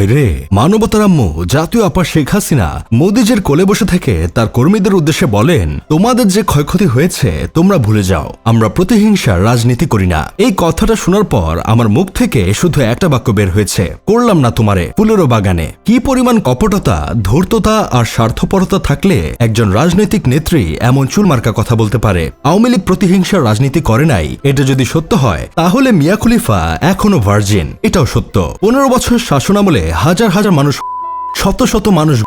ভাইরে। মানবতার আম্মু জাতীয় আপা শেখ হাসিনা মোদিজের কোলে বসে থেকে তার কর্মীদের উদ্দেশ্যে বলেন, তোমাদের যে ক্ষয়ক্ষতি হয়েছে, তোমরা ভুলে যাও। আমরা প্রতিহিংসার রাজনীতি করি না। এই কথাটা শোনার পর আমার মুখ থেকে শুধু একটা বাক্য বের হয়েছে, করলাম না তোমারে, ফুলেরও বাগানে। কি পরিমাণ কপটতা, ধূর্ততা আর স্বার্থপরতা থাকলে একজন রাজনৈতিক নেত্রী এমন চুলমার্কা কথা বলতে পারে। আওয়ামী লীগ প্রতিহিংসার রাজনীতি করে নাই। এটা যদি সত্য হয়, তাহলে মিয়া খলিফা এখনও ভার্জিন। এটাও সত্য। পনেরো বছর শাসনামলে হাজার হাজার মানুষ শত শত মানুষ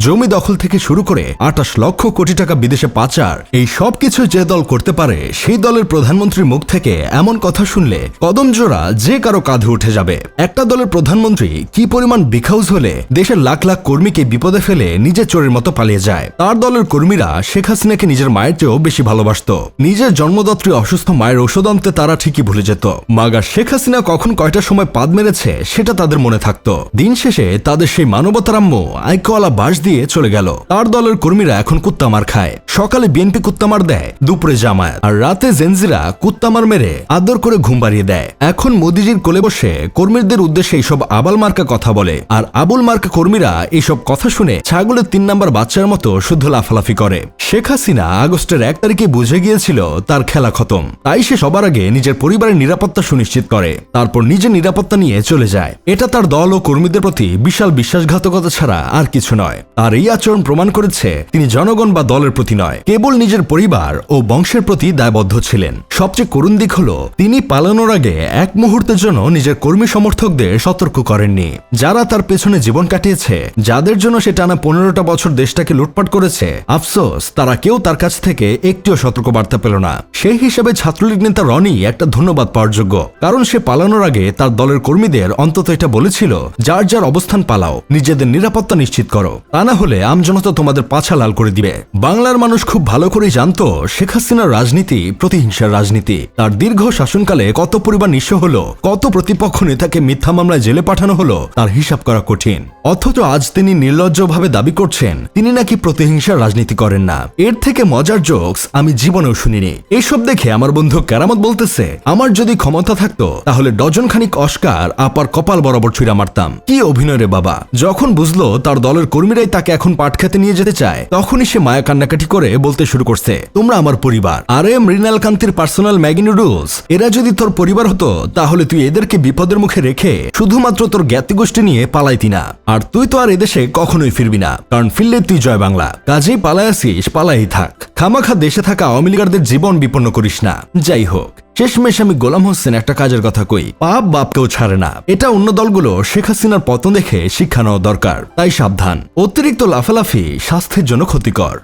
জমি দখল থেকে শুরু করে আটাশ লক্ষ কোটি টাকা বিদেশে পাচার, এই সব কিছু যে দল করতে পারে, সেই দলের প্রধানমন্ত্রীর মুখ থেকে এমন কথা শুনলে কদম জোড়া যে কারও কাঁধে উঠে যাবে। একটা দলের প্রধানমন্ত্রী কি পরিমাণ বিখাউজ হলে দেশের লাখ লাখ কর্মীকে বিপদে ফেলে নিজের চোরের মতো পালিয়ে যায়? তার দলের কর্মীরা শেখ হাসিনাকে নিজের মায়ের চেয়েও বেশি ভালোবাসত। নিজের জন্মদাত্রী অসুস্থ মায়ের ঔষধ আনতে তারা ঠিকই ভুলে যেত। মাগা শেখ হাসিনা কখন কয়টা সময় পাদ মেরেছে, সেটা তাদের মনে থাকতো। দিন শেষে তাদের সেই মানবতারাম্য আইকওয়ালা বাস দিয়ে চলে গেল। তার দলের কর্মীরা এখন কুত্তামার খায়। সকালে বিএনপি কুত্তামার দেয়, দুপুরে জামায়াত। আর রাতে জেনজিরা কুত্তামার মেরে আদর করে ঘুম বাড়িয়ে দেয়। এখন মোদিজির কোলে বসে কর্মীদের উদ্দেশ্যে এইসব আবাল মার্কা কথা বলে। আর আবুল মার্কা কর্মীরা এইসব কথা শুনে ছাগলের তিন নাম্বার বাচ্চার মতো শুদ্ধ লাফালাফি করে। শেখ হাসিনা আগস্টের এক তারিখে বুঝে গিয়েছিল তার খেলা খতম। তাই সে সবার আগে নিজের পরিবারের নিরাপত্তা সুনিশ্চিত করে। তারপর নিজের নিরাপত্তা নিয়ে চলে যায়। এটা তার দল ও কর্মীদের প্রতি বিশাল বিশ্বাসঘাতকতা ছাড়া আর কিছু নয়। আর এই আচরণ প্রমাণ করেছে তিনি জনগণ বা দলের প্রতি নয়। কেবল নিজের পরিবার ও বংশের প্রতি দায়বদ্ধ ছিলেন। সবচেয়ে করুণ দিক হল, তিনি পালানোর আগে এক মুহূর্তের জন্য নিজের কর্মী সমর্থকদের সতর্ক করেননি। যারা তার পেছনে জীবন কাটিয়েছে, যাদের জন্য সে টানা পনেরোটা বছর দেশটাকে লুটপাট করেছে, আফসোস, তারা কেউ তার কাছ থেকে একটিও সতর্ক বার্তা পেল না। সেই হিসেবে ছাত্রলীগ নেতা রনি একটা ধন্যবাদ পাওয়ার যোগ্য। কারণ সে পালানোর আগে তার দলের কর্মীদের অন্তত এটা বলেছিল, যার যার অবস্থান পালাও, নিজেদের নিরাপত্তা নিশ্চিত করো। তা না হলে আমজনতা তোমাদের পাছা লাল করে দিবে। বাংলার মানুষ খুব ভালো করেই জানতো শেখ হাসিনার রাজনীতি, প্রতিহিংসার রাজনীতি। তার দীর্ঘ শাসনকালে কত পরিবার নিঃস্ব হলো, কত প্রতিপক্ষ নেতাকে মিথ্যা মামলায় জেলে পাঠানো হলো, তার হিসাব করা কঠিন। অথচ আজ তিনি নির্লজ্জভাবে দাবি করছেন, তিনি নাকি প্রতিহিংসার রাজনীতি করেন না। এর থেকে মজার জোকস আমি জীবনেও শুনিনি। এসব দেখে আমার বন্ধু কেরামত বলতেছে, আমার যদি ক্ষমতা থাকতো, তাহলে ডজন খানিক অস্কার আপার কপাল বরাবর ছুঁড়া মারতাম। কি অভিনয় রে বাবা! যখন বুঝলো তার দলের কর্মীরাই তাকে এখন পাটখাতে নিয়ে যেতে চায়, তখনই সে মায়া কান্নাকাটি করে বলতে শুরু করছে, তোমরা আমার পরিবার। আরে মৃণাল কান্তির পার্সোনাল ম্যাগি নুডলস এরা যদি তোর পরিবার হতো, তাহলে তুই এদেরকে বিপদের মুখে রেখে শুধুমাত্র তোর জ্ঞাতি গোষ্ঠী নিয়ে পালাইতি না। আর তুই তো আর এদেশে কখনোই ফিরবি না, কারণ ফিরলে তুই জয় বাংলা। কাজেই পালাই আসিস, পালাই থাক। খামাখা দেশে থাকা আওয়ামী লীগারদের জীবন বিপন্ন করিস না। যাই হোক, শেষমেশ আমি গোলাম হোসেন একটা কাজের কথা কই, পাপ বাপকেও ছাড়ে না। এটা অন্য দলগুলো শেখ হাসিনার পতন দেখে শিক্ষা নেওয়া দরকার, তাই সাবধান। অতিরিক্ত লাফালাফি স্বাস্থ্যের জন্য ক্ষতিকর।